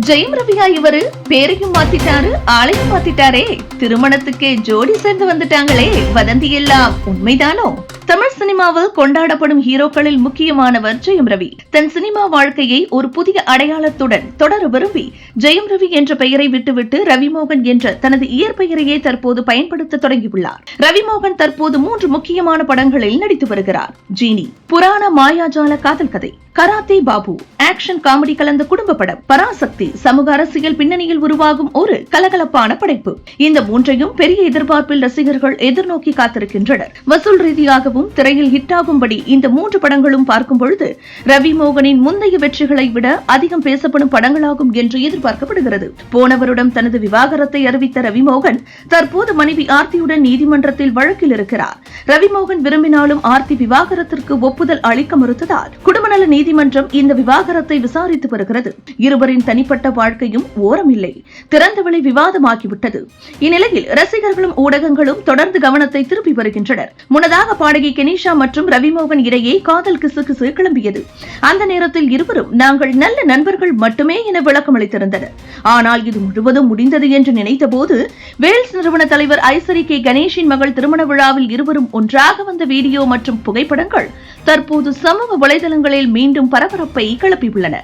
ஜெயம் ரவியா இவரு பேரையும் மாத்திட்டாரு ஆளையும் மாத்திட்டாரே. திருமணத்துக்கே ஜோடி சேர்ந்து வந்துட்டாங்களே. வதந்தி எல்லாம் உண்மைதானோ? தமிழ் சினிமாவில் கொண்டாடப்படும் ஹீரோக்களில் முக்கியமானவர் ஜெயம் ரவி. தன் சினிமா வாழ்க்கையை ஒரு புதிய அடையாளத்துடன் தொடர விரும்பி ஜெயம் ரவி என்ற பெயரை விட்டுவிட்டு ரவிமோகன் என்ற தனது இயற்பெயரையே தற்போது பயன்படுத்த தொடங்கியுள்ளார். ரவிமோகன் தற்போது மூன்று முக்கியமான படங்களில் நடித்து வருகிறார். ஜீனி புராண மாயாஜால காதல் கதை கராத்தே பாபு ஆக்ஷன் காமெடி கலந்த குடும்ப படம் பராசக்தி சமூக அரசியல் பின்னணியில் உருவாகும் ஒரு கலகலப்பான படைப்பு. இந்த மூன்றையும் பெரிய எதிர்பார்ப்பில் ரசிகர்கள் எதிர்நோக்கி காத்திருக்கின்றனர். வசூல் ரீதியாகவும் திரையில் திரையில் ஹிட் ஆகும்படி இந்த மூன்று படங்களும் பார்க்கும் பொழுது ரவி மோகனின் முந்தைய வெற்றிகளை விட அதிகம் பேசப்படும் படங்களாகும் என்று எதிர்பார்க்கப்படுகிறது. போன வருடம் தனது விவாகரத்தை அறிவித்த ரவிமோகன் தற்போது மனைவி ஆர்த்தியுடன் நீதிமன்றத்தில் வழக்கில் இருக்கிறார். ரவிமோகன் விரும்பினாலும் ஆர்த்தி விவாகரத்திற்கு ஒப்புதல் அளிக்க மறுத்ததால் குடும்பநல நீதிமன்றம் இந்த விவாகரத்தை விசாரித்து வருகிறது. இருவரின் தனிப்பட்ட வாழ்க்கையும் ஓரமில்லை. திறந்தவெளி விவாதமாகிவிட்டது. இந்நிலையில் ரசிகர்களும் ஊடகங்களும் தொடர்ந்து கவனத்தை திருப்பி வருகின்றனர். முன்னதாக பாடகி கெனிஷா மற்றும் ரவிமோகன் இடையே காதல் கிசுகிசு கிளம்பியது. அந்த நேரத்தில் இருவரும் நாங்கள் நல்ல நண்பர்கள் மட்டுமே என விளக்கம் அளித்திருந்தனர் ஆனால் இது முழுவதும் முடிந்தது என்று நினைத்தபோது வேல்ஸ் நிறுவன தலைவர் ஐசரி கே கணேஷின் மகள் திருமண விழாவில் இருவரும் ஒன்றாக வந்த வீடியோ மற்றும் புகைப்படங்கள் தற்போது சமூக வலைதளங்களில் மீண்டும் பரபரப்பை கிளப்பியுள்ளன.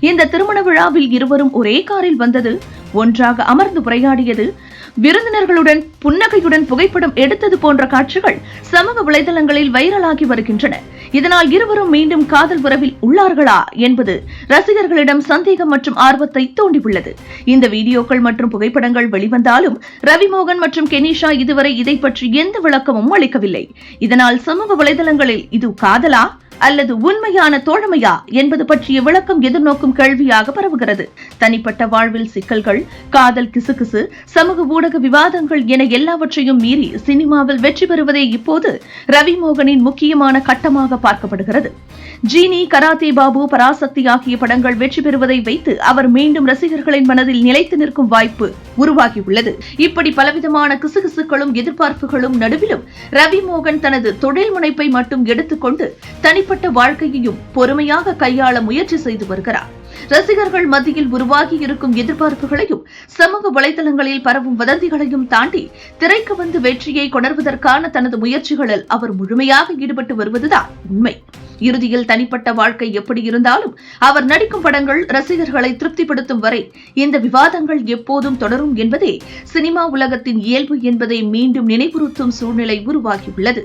இந்த திருமண விழாவில் இருவரும் ஒரே காரில் வந்தது ஒன்றாக அமர்ந்து உரையாடியது விருந்தினர்களுடன் புன்னகையுடன் புகைப்படம் எடுத்தது போன்ற காட்சிகள் சமூக வலைதளங்களில் வைரலாகி வருகின்றன. இதனால் இருவரும் மீண்டும் காதல் உறவில் உள்ளார்களா என்பது ரசிகர்களிடம் சந்தேகம் மற்றும் ஆர்வத்தை தூண்டியுள்ளது. இந்த வீடியோக்கள் மற்றும் புகைப்படங்கள் வெளிவந்தாலும் ரவிமோகன் மற்றும் கெனிஷா இதுவரை இதை பற்றி எந்த விளக்கமும் அளிக்கவில்லை. இதனால் சமூக வலைதளங்களில் இது காதலா? அல்லது உண்மையான தோழமையா என்பது பற்றிய விளக்கம் எதிர்நோக்கும் கேள்வியாக பரவுகிறது. தனிப்பட்ட வாழ்வில் சிக்கல்கள் காதல் கிசுகிசு சமூக ஊடக விவாதங்கள் என எல்லாவற்றையும் மீறி சினிமாவில் வெற்றி பெறுவதே இப்போது ரவிமோகனின் முக்கியமான கட்டமாக பார்க்கப்படுகிறது. ஜீனி கராத்தே பாபு பராசக்தி ஆகிய படங்கள் வெற்றி பெறுவதை வைத்து அவர் மீண்டும் ரசிகர்களின் மனதில் நிலைத்து நிற்கும் வாய்ப்பு உருவாகியுள்ளது. இப்படி பலவிதமான கிசுகிசுக்களும் எதிர்பார்ப்புகளும் நடுவிலும் ரவிமோகன் தனது தொழில் முனைப்பை மட்டும் எடுத்துக்கொண்டு தனி தனிப்பட்ட வாழ்க்கையையும் பொறுமையாக கையாள முயற்சி செய்து வருகிறார். ரசிகர்கள் மத்தியில் உருவாகி இருக்கும் எதிர்பார்ப்புகளையும் சமூக வலைதளங்களில் பரவும் வதந்திகளையும் தாண்டி திரைக்கு வந்து வெற்றியை கொணர்வதற்கான தனது முயற்சிகளில் அவர் முழுமையாக ஈடுபட்டு வருவதுதான் உண்மை. இறுதியில் தனிப்பட்ட வாழ்க்கை எப்படி இருந்தாலும் அவர் நடிக்கும் படங்கள் ரசிகர்களை திருப்திப்படுத்தும் வரை இந்த விவாதங்கள் எப்போதும் தொடரும் என்பதே சினிமா உலகத்தின் இயல்பு என்பதை மீண்டும் நினைவுறுத்தும் சூழ்நிலை உருவாகியுள்ளது.